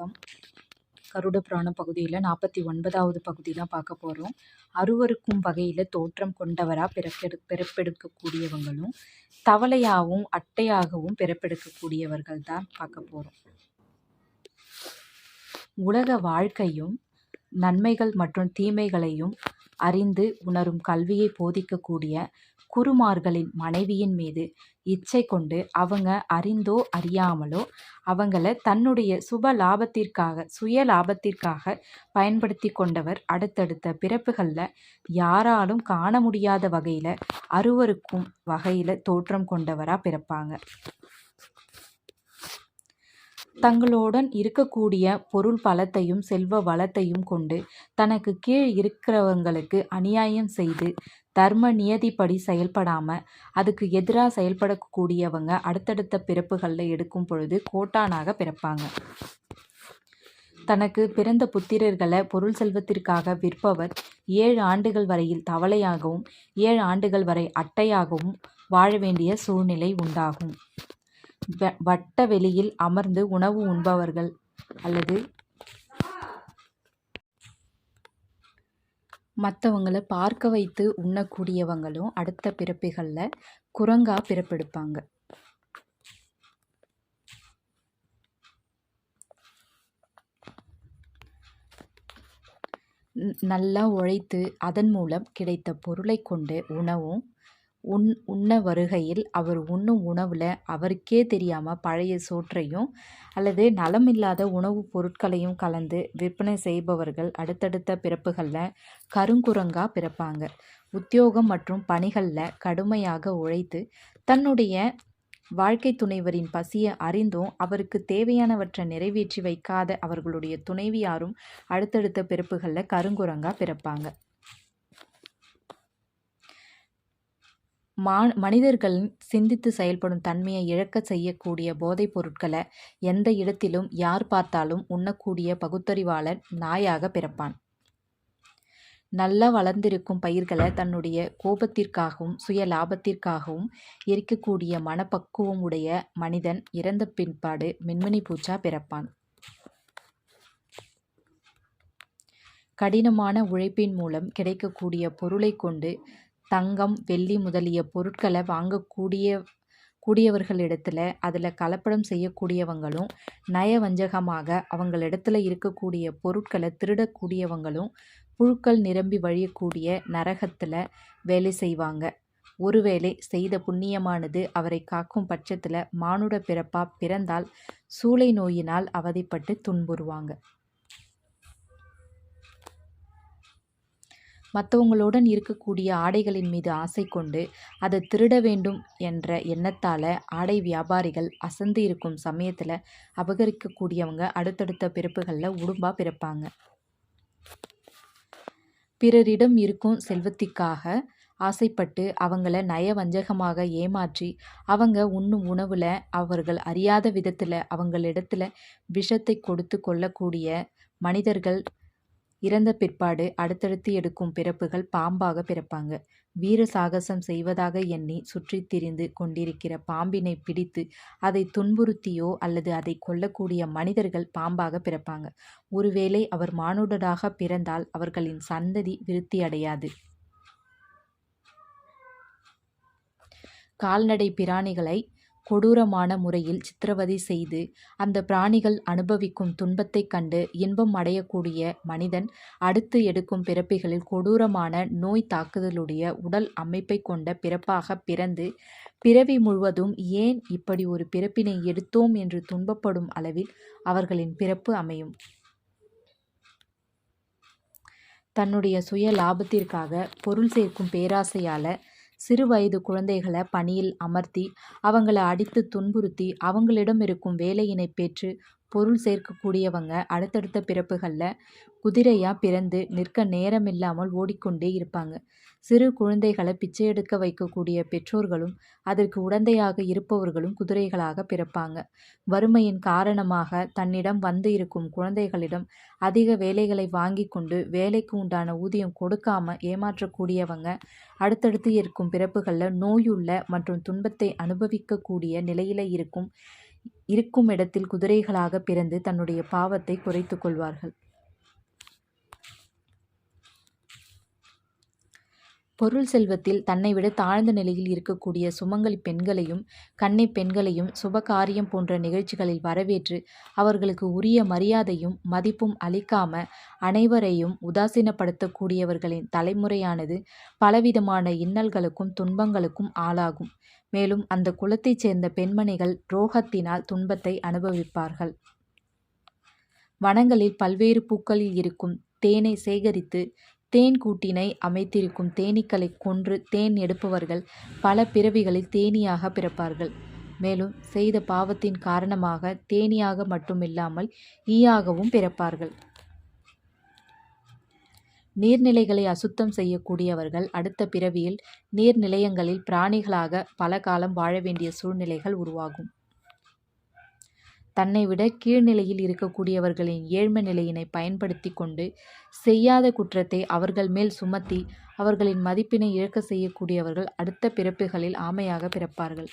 வணக்கம். கருட புராண பகுதியில் நாற்பத்தி ஒன்பதாவது பகுதி தான் பார்க்க போகிறோம் அருவருக்கும் வகையில் தோற்றம் கொண்டவராக பிறப்பெடு பிறப்பெடுக்கக்கூடியவங்களும் தவளையாகவும் அட்டையாகவும் பிறப்பெடுக்கக்கூடியவர்கள் தான் பார்க்க போகிறோம் உலக வாழ்க்கையும் நன்மைகள் மற்றும் தீமைகளையும் அறிந்து உணரும் கல்வியை போதிக்கக்கூடிய குருமார்களின் மனைவியின் மீது இச்சை கொண்டு அவங்க அறிந்தோ அறியாமலோ அவங்கள தன்னுடைய சுப லாபத்திற்காக சுய லாபத்திற்காக பயன்படுத்தி கொண்டவர் அடுத்தடுத்த பிறப்புகளில் யாராலும் காண முடியாத வகையில் அருவருக்கும் வகையில் தோற்றம் கொண்டவராக பிறப்பாங்க. தங்களுடன் இருக்கக்கூடிய பொருள் பலத்தையும் செல்வ வளத்தையும் கொண்டு தனக்கு கீழ் இருக்கிறவங்களுக்கு அநியாயம் செய்து தர்ம நியதிப்படி செயல்படாம அதுக்கு எதிராக செயல்படக்கூடியவங்க அடுத்தடுத்த பிறப்புகளில் எடுக்கும் பொழுது கோட்டானாக பிறப்பாங்க. தனக்கு பிறந்த புத்திரர்களை பொருள் செல்வத்திற்காக விற்பவர் ஏழு ஆண்டுகள் வரையில் தவளையாகவும் ஏழு ஆண்டுகள் வரை அட்டையாகவும் வாழ வேண்டிய சூழ்நிலை உண்டாகும். வட்ட வெளியில் அமர்ந்து உணவு உண்பவர்கள் அல்லது மற்றவங்கள பார்க்க வைத்து உண்ணக்கூடியவங்களும் அடுத்த பிறப்புகளில் குரங்கா பிறப்பெடுப்பாங்க. நல்லா உழைத்து அதன் மூலம் கிடைத்த பொருளை கொண்டு உணவும் உண் உண்ண வருகையில் அவர் உண்ணும் உணவில் அவருக்கே தெரியாமல் பழைய சோற்றையும் அல்லது நலமில்லாத உணவுப் பொருட்களையும் கலந்து விற்பனை செய்பவர்கள் அடுத்தடுத்த பிறப்புகளில் கருங்குரங்கா பிறப்பாங்க. உத்தியோகம் மற்றும் பணிகளில் கடுமையாக உழைத்து தன்னுடைய வாழ்க்கை துணைவரின் பசியை அறிந்தும் அவருக்கு தேவையானவற்றை நிறைவேற்றி வைக்காத அவர்களுடைய துணைவியாரும் அடுத்தடுத்த பிறப்புகளில் கருங்குரங்கா பிறப்பாங்க. மா மனிதர்கள் சிந்தித்து செயல்படும் தன்மையை இழக்கச் செய்யக்கூடிய போதைப் பொருட்களை எந்த இடத்திலும் யார் பார்த்தாலும் உண்ணக்கூடிய பகுத்தறிவாளன் நாயாக பிறப்பான். நல்லா வளர்ந்திருக்கும் பயிர்களை தன்னுடைய கோபத்திற்காகவும் சுய லாபத்திற்காகவும் எரிக்கக்கூடிய மனப்பக்குவம் உடைய மனிதன் இறந்த பின்பாடு மின்மினி பூச்சா பிறப்பான். கடினமான உழைப்பின் மூலம் கிடைக்கக்கூடிய பொருளை கொண்டு தங்கம் வெள்ளி முதலிய பொருட்களை வாங்கக்கூடிய கூடியவர்களிடத்தில் அதில் கலப்படம் செய்யக்கூடியவங்களும் நயவஞ்சகமாக அவங்களிடத்துல இருக்கக்கூடிய பொருட்களை திருடக்கூடியவங்களும் புழுக்கள் நிரம்பி வழியக்கூடிய நரகத்தில் வேலை செய்வாங்க. ஒருவேளை செய்த புண்ணியமானது அவரை காக்கும் பட்சத்தில் மானுட பிறப்பா பிறந்தால் சூளை நோயினால் அவதிப்பட்டு துன்புறுவாங்க. மற்றவங்களுடன் இருக்கக்கூடிய ஆடைகளின் மீது ஆசை கொண்டு அதை திருட வேண்டும் என்ற எண்ணத்தால் ஆடை வியாபாரிகள் அசந்து இருக்கும் சமயத்தில் அபகரிக்கக்கூடியவங்க அடுத்தடுத்த பிறப்புகளில் உடும்பாக பிறப்பாங்க. பிறரிடம் இருக்கும் செல்வத்திற்காக ஆசைப்பட்டு அவங்கள நயவஞ்சகமாக ஏமாற்றி அவங்க உண்ணும் உணவில் அவர்கள் அறியாத விதத்தில் அவங்களிடத்தில் விஷத்தை கொடுத்து கொள்ளக்கூடிய மனிதர்கள் இறந்த பிற்பாடு அடுத்தடுத்து எடுக்கும் பிறப்புகள் பாம்பாக பிறப்பாங்க. வீர சாகசம் செய்வதாக எண்ணி சுற்றித் திரிந்து கொண்டிருக்கிற பாம்பினை பிடித்து அதை துன்புறுத்தியோ அல்லது அதை கொல்லக்கூடிய மனிதர்கள் பாம்பாக பிறப்பாங்க. ஒருவேளை அவர் மானுடராக பிறந்தால் அவர்களின் சந்ததி விருத்தி அடையாது. கால்நடை பிராணிகளை கொடூரமான முறையில் சித்திரவதை செய்து அந்த பிராணிகள் அனுபவிக்கும் துன்பத்தைக் கண்டு இன்பம் அடையக்கூடிய மனிதன் அடுத்து எடுக்கும் பிறப்பிகளில் கொடூரமான நோய் தாக்குதலுடைய உடல் அமைப்பை கொண்ட பிறப்பாக பிறந்து பிறவி முழுவதும் ஏன் இப்படி ஒரு பிறப்பினை எடுத்தோம் என்று துன்பப்படும் அளவில் அவர்களின் பிறப்பு அமையும். தன்னுடைய சுய லாபத்திற்காக பொருள் சேர்க்கும் பேராசையால் சிறு வயது குழந்தைகளை பணியில் அமர்த்தி அவங்களை அடித்து துன்புறுத்தி அவங்களிடம் இருக்கும் வேலையினை பெற்று பொருள் சேர்க்கக்கூடியவங்க அடுத்தடுத்த பிறப்புகளில் குதிரையாக பிறந்து நிற்க நேரமில்லாமல் ஓடிக்கொண்டே இருப்பாங்க. சிறு குழந்தைகளை பிச்சை எடுக்க வைக்கக்கூடிய பெற்றோர்களும் அதற்கு உடந்தையாக இருப்பவர்களும் குதிரைகளாக பிறப்பாங்க. வறுமையின் காரணமாக தன்னிடம் வந்து இருக்கும் குழந்தைகளிடம் அதிக வேலைகளை வாங்கி கொண்டு வேலைக்கு உண்டான ஊதியம் கொடுக்காம ஏமாற்றக்கூடியவங்க அடுத்தடுத்து இருக்கும் பிறப்புகளில் நோயுள்ள மற்றும் துன்பத்தை அனுபவிக்கக்கூடிய நிலையில் இருக்கும் இருக்கும் இடத்தில் குதிரைகளாக பிறந்து தன்னுடைய பாவத்தை குறைத்துக் கொள்வார்கள். பொருள் செல்வத்தில் தன்னைவிட தாழ்ந்த நிலையில் இருக்கக்கூடிய சுமங்கலி பெண்களையும் கண்ணை பெண்களையும் சுபகாரியம் போன்ற நிகழ்ச்சிகளில் வரவேற்று அவர்களுக்கு உரிய மரியாதையும் மதிப்பும் அளிக்காம அனைவரையும் உதாசீனப்படுத்தக்கூடியவர்களின் தலைமுறையானது பலவிதமான இன்னல்களுக்கும் துன்பங்களுக்கும் ஆளாகும். மேலும் அந்த குலத்தைச் சேர்ந்த பெண்மணிகள் ரோகத்தினால் துன்பத்தை அனுபவிப்பார்கள். வனங்களில் பல்வேறு பூக்களில் இருக்கும் தேனை சேகரித்து தேன் கூட்டினை அமைத்திருக்கும் தேனீக்களை கொன்று தேன் எடுப்பவர்கள் பல பிறவிகளில் தேனியாக பிறப்பார்கள். மேலும் செய்த பாவத்தின் காரணமாக தேனீயாக மட்டுமில்லாமல் ஈயாகவும் பிறப்பார்கள். நீர்நிலைகளை அசுத்தம் செய்யக்கூடியவர்கள் அடுத்த பிறவியில் நீர்நிலையங்களில் பிராணிகளாக பல காலம் வாழ வேண்டிய சூழ்நிலைகள் உருவாகும். தன்னை விட கீழ்நிலையில் இருக்கக்கூடியவர்களின் ஏழ்மை நிலையினை பயன்படுத்தி கொண்டு செய்யாத குற்றத்தை அவர்கள் மேல் சுமத்தி அவர்களின் மதிப்பினை இழக்க செய்யக்கூடியவர்கள் அடுத்த பிறப்புகளில் ஆமையாக பிறப்பார்கள்.